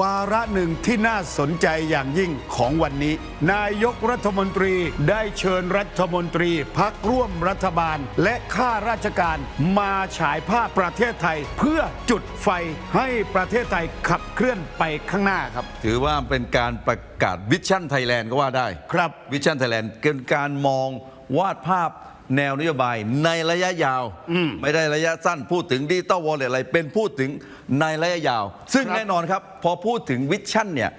วาระหนึ่งที่น่าสนใจอย่างยิ่งของวันนี้ นายกรัฐมนตรีได้เชิญรัฐมนตรีพักร่วมรัฐบาล และข้าราชการมาฉายภาพประเทศไทย เพื่อจุดไฟให้ประเทศไทยขับเคลื่อนไปข้างหน้าครับ ถือว่าเป็นการประกาศวิชั่นไทยแลนด์ก็ว่าได้ ครับวิชั่นไทยแลนด์เป็นการมองวาดภาพ แนวนโยบายในระยะยาว ไม่ได้ระยะสั้นพูดถึงดิจิตอลวอลเล็ตอะไร เป็นพูดถึงในระยะยาว ซึ่งครับแน่นอนครับ พอพูดถึงวิชั่นเนี่ย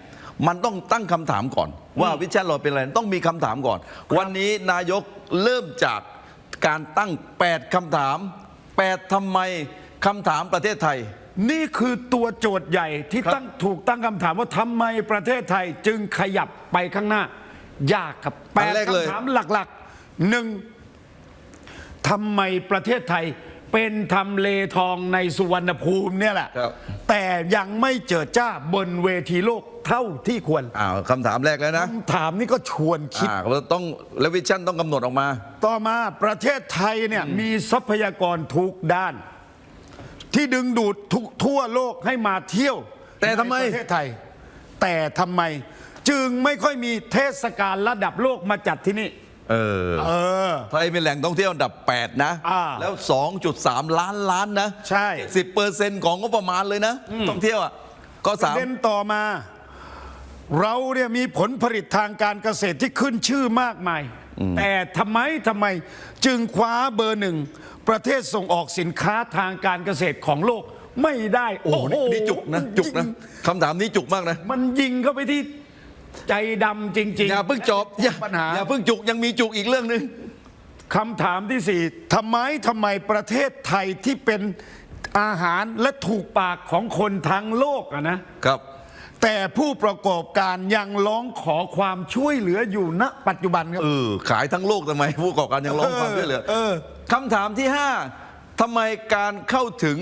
มันต้องตั้งคำถามก่อน ว่าวิชั่นเราเป็นอะไรต้องมีคำถามก่อน วันนี้นายกเริ่มจากการตั้ง 8คำถาม 8ทำไมคำถามประเทศไทย นี่คือตัวโจทย์ใหญ่ที่ครับตั้งถูกตั้งคำถามว่าทำไมประเทศไทยจึงขยับไปข้างหน้า ยากครับแปอันดแรกเลยคำถามหลักๆหนึ่ง ทำไมประเทศไทยเป็นทำเลทองในสุวรรณภูมิเนี่ยแหละ ครับ แต่ยังไม่เจิดจ้าบนเวทีโลกเท่าที่ควรอ้าวคำถามแรกแล้วนะคำถามนี้ก็ชวนคิด อ่าเราต้องแล้ววิชั่นต้องกำหนดออกมา ต่อมาประเทศไทยเนี่ยมีทรัพยากรทุกด้าน ที่ดึงดูดทุกทั่วโลกให้มาเที่ยวแต่ทำไม ในประเทศไทย แต่ทำไมจึงไม่ค่อยมีเทศกาลระดับโลกมาจัดที่นี่ เออเออ ไทยเป็นแหล่งท่องเที่ยวอันดับ 8 นะ อ่าแล้ว 2.3 ล้านล้านนะใช่ 10เปอร์เซ็นต์ของงบประมาณเลยนะ ท่องเที่ยวอะก็ประสามเด็นต่อมา เราเนี่ยมีผลผลิตทางการเกษตรที่ขึ้นชื่อมากมาย แต่ทำไมทำไมจึงคว้าเบอร์หนึ่ง ประเทศส่งออกสินค้าทางการเกษตรของโลกไม่ได้ โอ้โอ้โหโหนี่จุกนะ จุกนะคำถามนี้จุกมากนะ มันยิงเข้าไปที่ ใจดำจริงๆอย่าเพิ่งจบอย่าปัญหา อย่าเพิ่งจุกยังมีจุกอีกเรื่องหนึ่งคำถามที่สี่ทำไมทำไมประเทศไทยที่เป็นอาหารและถูกปากของคนทั้งโลกอะนะ ครับ แต่ผู้ประกอบการยังร้องขอความช่วยเหลืออยู่ณปัจจุบันครับ เออ ขายทั้งโลกทำไม ผู้ประกอบการยังร้องความช่วยเหลือเออ คำถามที่ 5ทำไมการเข้าถึง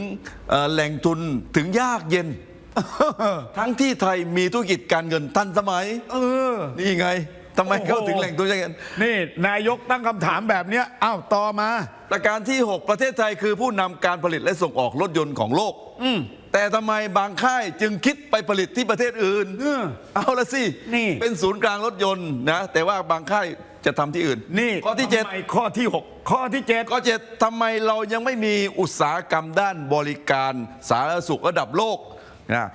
เอ่อแหล่งทุนถึงยากเย็น ทั้งที่ไทยมีธุรกิจการเงินทันสมัย เออ นี่ไงทำไมเข้าถึงแหล่งทุนยากเย็นนี่ นายกตั้งคำถามแบบเนี้ยอ้าวต่อมา ประการที่ 6 ประเทศไทยคือผู้นำการผลิตและส่งออกรถยนต์ของโลกแต่ทำไมบางค่ายจึงคิดไปผลิตที่ประเทศอื่น เออเอาละสินี่เป็นศูนย์กลางรถยนต์นะแต่ว่าบางค่ายจะทำที่อื่น นี่ข้อที่ทำไมข้อที่หกข้อที่เจ็ด7ข้อเจ็ดทำไมเรายังไม่มีอุตสาหกรรมด้านบริการสาธารณสุขระดับโลก นะ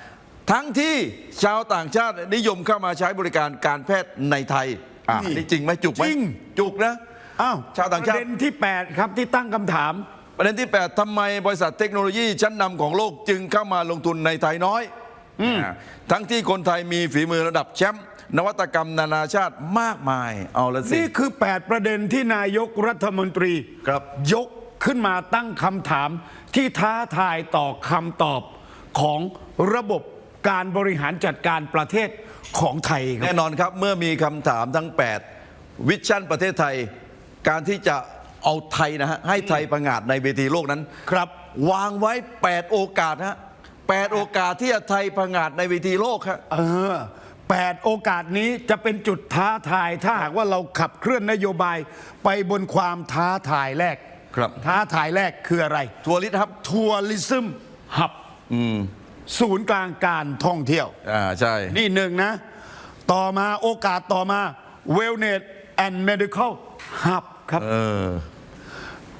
ทั้งที่ชาวต่างชาตินิยมเข้ามาใช้บริการการแพทย์ในไทยอะนี่นี่จริงไหมจุกไหมจริง จุกนะ อ้าวชาวต่างชาติ ประเด็นที่ 8 ครับที่ตั้งคำถาม ประเด็นที่ 8ทำไมบริษัทเทคโนโลยีชั้นนำของโลกจึงเข้ามาลงทุนในไทยน้อยอ่าทั้งที่คนไทยมีฝีมือระดับแชมป์นวัตกรรมนานาชาติมากมาย เอาละสิ นี่คือ 8 ประเด็นที่นายกรัฐมนตรีครับ ยกขึ้นมาตั้งคำถามที่ท้าทายต่อคำตอบ ของระบบการบริหารจัดการประเทศของไทยครับ แน่นอนครับเมื่อมีคำถามทั้ง 8 วิชั่นประเทศไทย การที่จะเอาไทยนะฮะให้ไทยประงาดในเวทีโลกนั้น ครับ วางไว้ 8 โอกาสฮะ8โอกาสที่จะไทยประงาดในเวทีโลกครับเออแปดโอกาสนี้จะเป็นจุดท้าทาย ถ้าหากว่าเราขับเคลื่อนนโยบายไปบนความท้าทายแรก ครับ ท้าทายแรกคืออะไร ทัวริสครับ ทัวริซึมหับ ศูนย์กลางการท่องเที่ยว อ่าใช่ นี่หนึ่งนะ ต่อมาโอกาสต่อมา wellness and medical hub ครับ เออ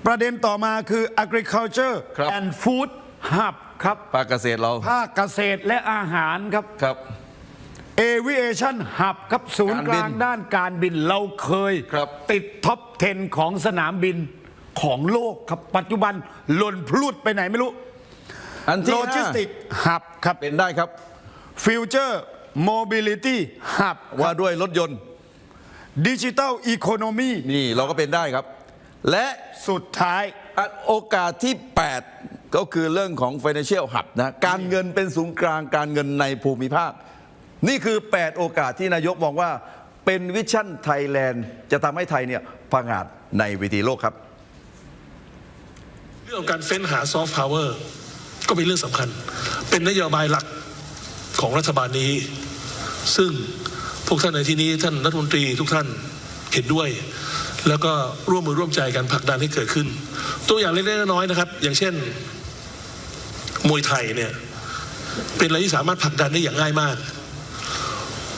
ประเด็นต่อมาคือ agriculture ครับ and food hub ครับ ภาคเกษตรเรา ภาคเกษตรและอาหารครับ ครับ aviation hub ครับศูนย์กลางการบินด้านการบินเราเคย ครับ ติดท็อป 10 ของสนามบินของโลกครับปัจจุบันหล่นพลุดไปไหนไม่รู้ อันที่โลจิสติกหับครับเป็นได้ครับ future mobility hub ว่าด้วยรถยนต์ดิจิ t a ลอีโคโนมีนี่เราก็เป็นได้ครับ และสุดท้ายอะโอกาสที่ 8 ก็คือเรื่องของ Financial Hub นะการเงินเป็นศูนย์กลางการเงินในภูมิภาค นี่คือ 8 โอกาสที่นายกมองว่าเป็นวิชั่นไทยแลนด์จะทำให้ไทยเนี่ยพังอาจในเวทีโลกครับ เรื่องของการเฟ้นหาซอฟต์พาวเวอร์ ก็เป็นเรื่องสำคัญ เป็นนโยบายหลักของรัฐบาลนี้ ซึ่งพวกท่านในที่นี้ท่านรัฐมนตรีทุกท่านเห็นด้วย แล้วก็ร่วมมือร่วมใจกันผลักดันให้เกิดขึ้น ตัวอย่างเล็กๆน้อยๆนะครับ อย่างเช่น มวยไทยเนี่ยเป็นอะไรที่สามารถผลักดันได้อย่างง่ายมาก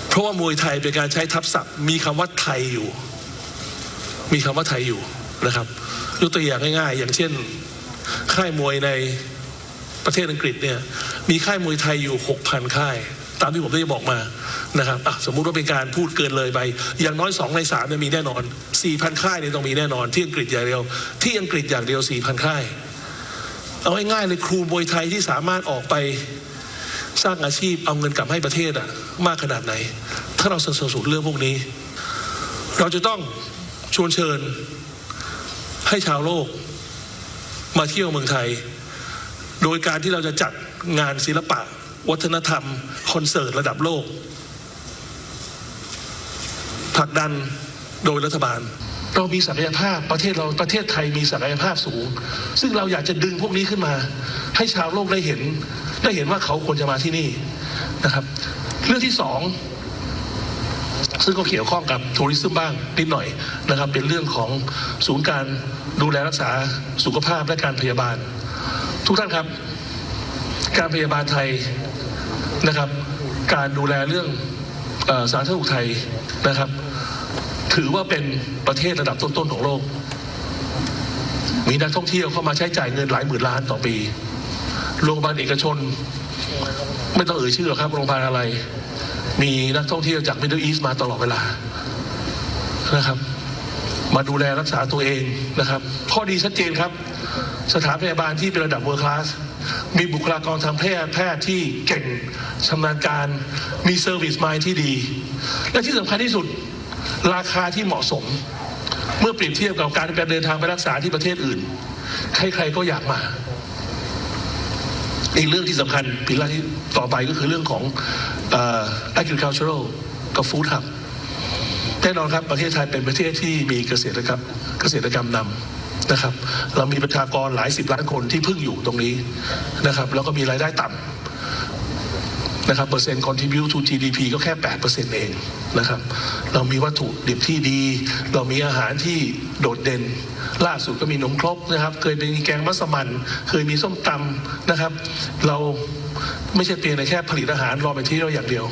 เพราะว่ามวยไทยเป็นการใช้ทับศัพท์ มีคำว่าไทยอยู่ มีคำว่าไทยอยู่นะครับยกตัวอย่างง่ายๆ อย่างเช่น ค่ายมวยใน ประเทศอังกฤษเนี่ยมีค่ายมวยไทยอยู่ 6,000 ค่าย ตามที่ผมได้บอกมานะครับอะสมมุติว่าเป็นการพูดเกินเลยไป อย่างน้อย 2 ใน3เนี่ยมีแน่นอน 4,000 ค่ายเนี่ยต้องมีแน่นอน ที่อังกฤษอย่างเดียว ที่อังกฤษอย่างเดียว 4,000 ค่าย เอาง่ายๆเลยครูมวยไทยที่สามารถออกไปสร้างอาชีพเอาเงินกลับให้ประเทศอะมากขนาดไหน ถ้าเราสนับสนุนเรื่องพวกนี้ เราจะต้องชวนเชิญให้ชาวโลก มาเที่ยวเมืองไทย โดยการที่เราจะจัดงานศิลปะ วัฒนธรรม คอนเสิร์ตระดับโลกผลักดันโดยรัฐบาล เรามีศักยภาพประเทศเราประเทศไทยมีศักยภาพสูง ซึ่งเราอยากจะดึงพวกนี้ขึ้นมา ให้ชาวโลกได้เห็น ได้เห็นว่าเขาควรจะมาที่นี่นะครับ เรื่องที่สองซึ่งก็เกี่ยวข้องกับทัวริซึมบ้างนิดหน่อยนะครับ เป็นเรื่องของศูนย์การดูแลรักษาสุขภาพและการพยาบาล ทุกท่านครับ การพยาบาลไทยนะครับ การดูแลเรื่องอสาธารณสุขไทยนะครับ ถือว่าเป็นประเทศระดับต้นๆของโลก มีนักท่องเที่ยวเข้ามาใช้จ่ายเงินหลายหมื่นล้านต่อปี โรงพยาบาลเอกชน ไม่ต้องเอ่ยชื่อครับโรงพยาบาลอะไร มีนักท่องเที่ยวจากมิดเดิลอีสมาตลอดเวลานะครับ มาดูแลรักษาตัวเองนะครับ ข้อดีชัดเจนครับ สถานพยาบาลที่เป็นระดับเวอร์คลาสมีบุคลากรทางแพทย์แพทย์ที่เก่งชำนาญการมีเซอร์วิสไมายที่ดี และที่สำคัญที่สุดราคาที่เหมาะสม เมื่อเปรียบเทียบกับการเดินทางไปรักษาที่ประเทศอื่น ใครๆก็อยากมา อีกเรื่องที่สำคัญพิลาที่ต่อไปก็คือเรื่องของอ agricultural กับ food hub แน่นอนครับประเทศไทยเป็นประเทศที่มีเกษตรกรรมเกษตรกรรมนำ นะครับ เรามีประชากรหลายสิบล้านคนที่พึ่งอยู่ตรงนี้นะครับ แล้วก็มีรายได้ต่ำนะครับเปอร์เซ็นต์ contribute to GDP ก็แค่8%เองนะครับ เรามีวัตถุดิบที่ดี เรามีอาหารที่โดดเด่น ล่าสุดก็มีนมครกนะครับ เคยเป็นแกงมัสมั่นเคยมีส้มตำนะครับ เราไม่ใช่เพียงแต่แค่ผลิตอาหารรอไปที่เราอย่างเดียว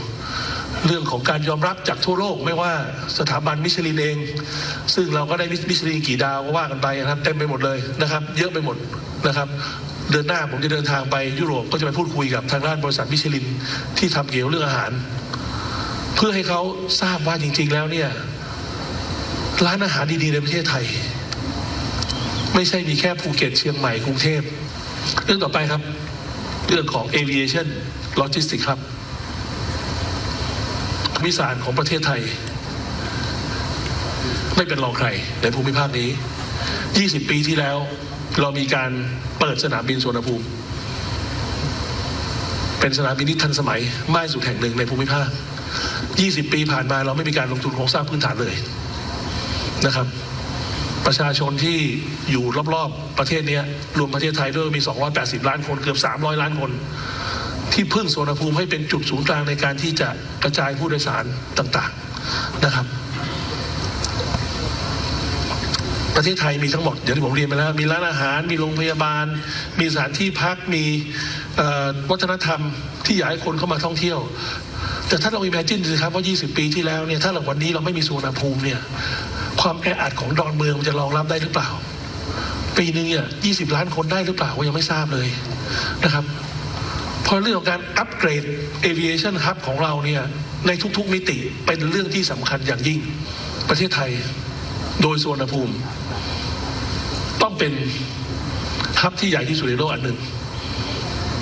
เรื่องของการยอมรับจากทั่วโลกไม่ว่าสถาบันมิชลินเอง ซึ่งเราก็ได้มิชลินกี่ดาวก็ว่ากันไปนะครับเต็มไปหมดเลยนะครับ เยอะไปหมดนะครับเดือนหน้าผมจะเดินทางไปยุโรปก็จะไปพูดคุยกับทางด้านบริษัทมิชลินที่ทำเกี่ยวเรื่องอาหาร เพื่อให้เขาทราบว่าจริง ๆ แล้วเนี่ยร้านอาหารดีๆในประเทศไทย ไม่ใช่มีแค่ภูเก็ตเชียงใหม่กรุงเทพ เรื่องต่อไปครับ เรื่องของ aviation logistics ครับ วิสารของประเทศไทย ไม่เป็นรองใครในภูมิภาคนี้ 20 ปีที่แล้ว เรามีการเปิดสนามบินสุวรรณภูมิ เป็นสนามบินที่ทันสมัยมากสุดแห่งหนึ่งในภูมิภาค 20 ปีผ่านมาเราไม่มีการลงทุนโครงสร้างพื้นฐานเลยนะครับ ประชาชนที่อยู่รอบๆประเทศนี้รวมประเทศไทยด้วยมี 280 ล้านคนเกือบ 300 ล้านคน ที่พึ่งสวนภูมิให้เป็นจุดศูนย์กลางในการที่จะกระจายผู้โดยสารต่างๆนะครับ ประเทศไทยมีทั้งหมดอย่างที่ผมเรียนไปแล้ว มีร้านอาหาร มีโรงพยาบาล มีสถานที่พัก มีวัฒนธรรมที่อยากให้คนเข้ามาท่องเที่ยว แต่ถ้าเราอิมเมจินสิครับว่า 20 ปีที่แล้วเนี่ย ถ้าเราวันนี้เราไม่มีสุวรรณภูมิเนี่ย ความแออัดของดอนเมืองมันจะรองรับได้หรือเปล่า ปีหนึ่งเนี่ย 20 ล้านคนได้หรือเปล่าก็ยังไม่ทราบเลยนะครับ เพราะเรื่องของการอัปเกรด aviation hub ของเราเนี่ยในทุกๆมิติเป็นเรื่องที่สำคัญอย่างยิ่ง ประเทศไทยโดยสวนภูมิ ต้องเป็นฮับที่ใหญ่ที่สุดในโลกอันหนึ่ง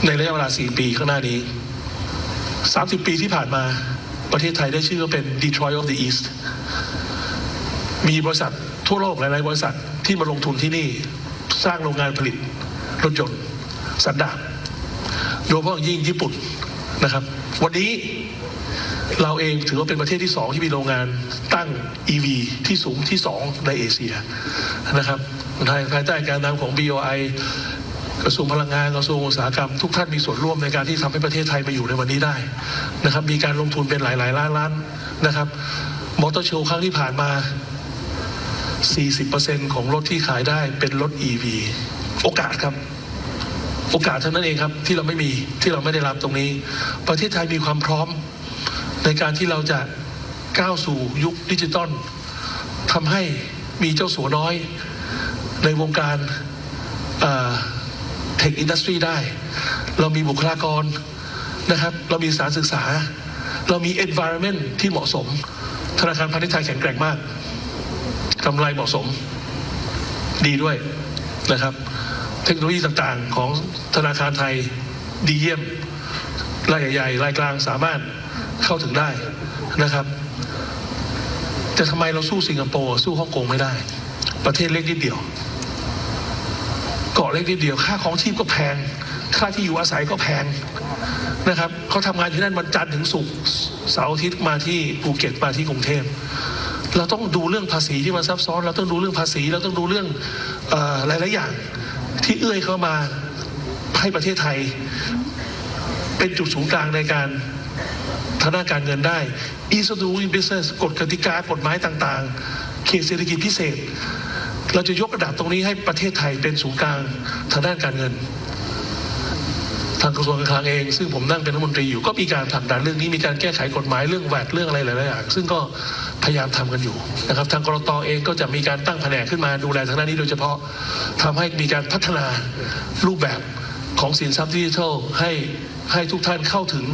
ในระยะเวลา 4 ปีข้างหน้านี้ 30 ปีที่ผ่านมาประเทศไทยได้ชื่อว่าเป็น Detroit of the East มีบริษัททั่วโลกหลาย ๆ บริษัทที่มาลงทุนที่นี่สร้างโรงงานผลิตรถยนต์สันดาป โดยเฉพาะอย่างยิ่งญี่ปุ่นนะครับ วันนี้เราเองถือว่าเป็นประเทศที่สองที่มีโรงงานตั้ง EV ที่สูงที่สองในเอเชียนะครับภายใต้การนำของ BOI กระทรวงพลังงานกระทรวงอุตสาหกรรมทุกท่านมีส่วนร่วมในการที่ทำให้ประเทศไทยมาอยู่ในวันนี้ได้นะครับ มีการลงทุนเป็นหลายๆล้านล้านนะครับ มอเตอร์โชว์ครั้งที่ผ่านมา 40%ของรถที่ขายได้เป็นรถ EV โอกาสครับ โอกาสเท่านั้นเองครับที่เราไม่มีที่เราไม่ได้รับตรงนี้ ประเทศไทยมีความพร้อมในการที่เราจะก้าวสู่ยุคดิจิตอลทำให้มีเจ้าสัวน้อย ในวงการเทคอินดัสทรีได้ เรามีบุคลากรนะครับ เรามีสารศึกษา เรามี environment ที่เหมาะสม ธนาคารพาณิชย์ไทยแข็งแกร่งมากกำไรเหมาะสม ดีด้วยนะครับ เทคโนโลยีต่างๆ ของธนาคารไทยดีเยี่ยมรายใหญ่ๆรายกลางสามารถเข้าถึงได้นะครับ แต่ทำไมเราสู้สิงคโปร์สู้ฮ่องกงไม่ได้ ประเทศเล็กนิดเดียว เกาะเล็กนิดเดียว ค่าของชีพก็แพง ค่าที่อยู่อาศัยก็แพงนะครับเขาทำงานที่นั่นวันจันทร์ถึงศุกร์เสาร์อาทิตย์มาที่ภูเก็ตมาที่กรุงเทพเราต้องดูเรื่องภาษีที่มันซับซ้อน เราต้องดูเรื่องภาษี เราต้องดูเรื่องอหลายๆอย่าง ที่เอื้อยเข้ามาให้ประเทศไทย เป็นจุดศูนย์กลางในการทางด้านการเงินได้ ease of doing business กฎกติกากฎหมายต่างๆ เขตเศรษฐกิจพิเศษ เราจะยกระดับตรงนี้ให้ประเทศไทยเป็นศูนย์กลางทางด้านการเงิน ทางกระทรวงการคลังเอง ซึ่งผมนั่งเป็นรัฐมนตรีอยู่ก็มีการผลักดันเรื่องนี้มีการแก้ไขกฎหมายเรื่องแวดเรื่องอะไรหลายๆอย่างซึ่งก็ พยายามทำกันอยู่นะครับทางกรตเองก็จะมีการตั้งแผนกขึ้นมาดูแลทางด้านนี้โดยเฉพาะทำให้มีการพัฒนารูปแบบของสินทรัพย์ดิจิทัลให้ให้ทุกท่านเข้าถึง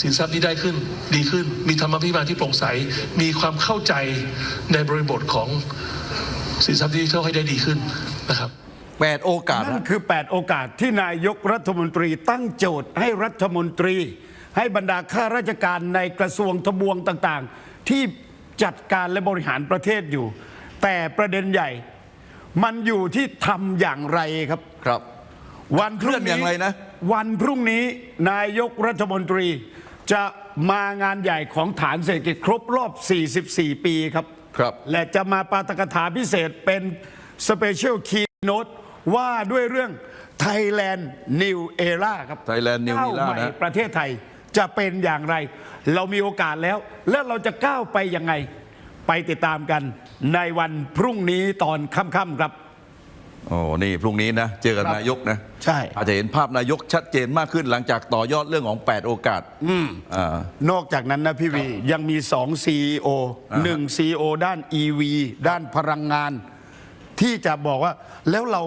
สินทรัพย์นี้ได้ขึ้นดีขึ้น มีธรรมพิบาลที่โปร่งใส มีความเข้าใจในบริบทของสินทรัพย์ดิจิทัลให้ได้ดีขึ้นนะครับแปดโอกาสนั่นฮะคือ 8 โอกาสที่นายกรัฐมนตรีตั้งโจทย์ให้รัฐมนตรี ให้บรรดาข้าราชการในกระทรวงทบวงต่าง ๆ ที่ จัดการและบริหารประเทศอยู่ แต่ประเด็นใหญ่ มันอยู่ที่ทำอย่างไรครับ ครับ วันพรุ่งเลื่อนอนี้ย่างไรนะ วันพรุ่งนี้นายกรัฐมนตรีจะมางานใหญ่ของฐานเศรษฐกิจครบรอบ 44 ปีครับ ครับ และจะมาปาฐกถาพิเศษเป็นสเปเชียลคีโนตว่าด้วยเรื่อง Thailand New Era ครับ Thailand New ก้าว Era ใหม่นะ ประเทศไทย จะเป็นอย่างไร เรามีโอกาสแล้ว แล้วเราจะก้าวไปยังไง ไปติดตามกันในวันพรุ่งนี้ตอนค่ำๆครับ โอ้นี่พรุ่งนี้นะ เจอกับครับนายกนะใช่ อาจจะเห็นภาพนายกชัดเจนมากขึ้นหลังจากต่อยอดเรื่องของ 8 โอกาสอ่า นอกจากนั้นนะพี่วียังมี2 CEO อ่าฮะ หนึ่ง CEO ด้าน EV ด้านพลังงาน ที่จะบอกว่าแล้วเรา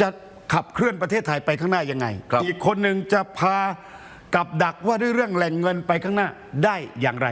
จะขับเคลื่อนประเทศไทยไปข้างหน้ายังไง ครับอีกคนหนึ่งจะพา กับดักว่าด้วยเรื่องแหล่งเงินไปข้างหน้าได้อย่างไร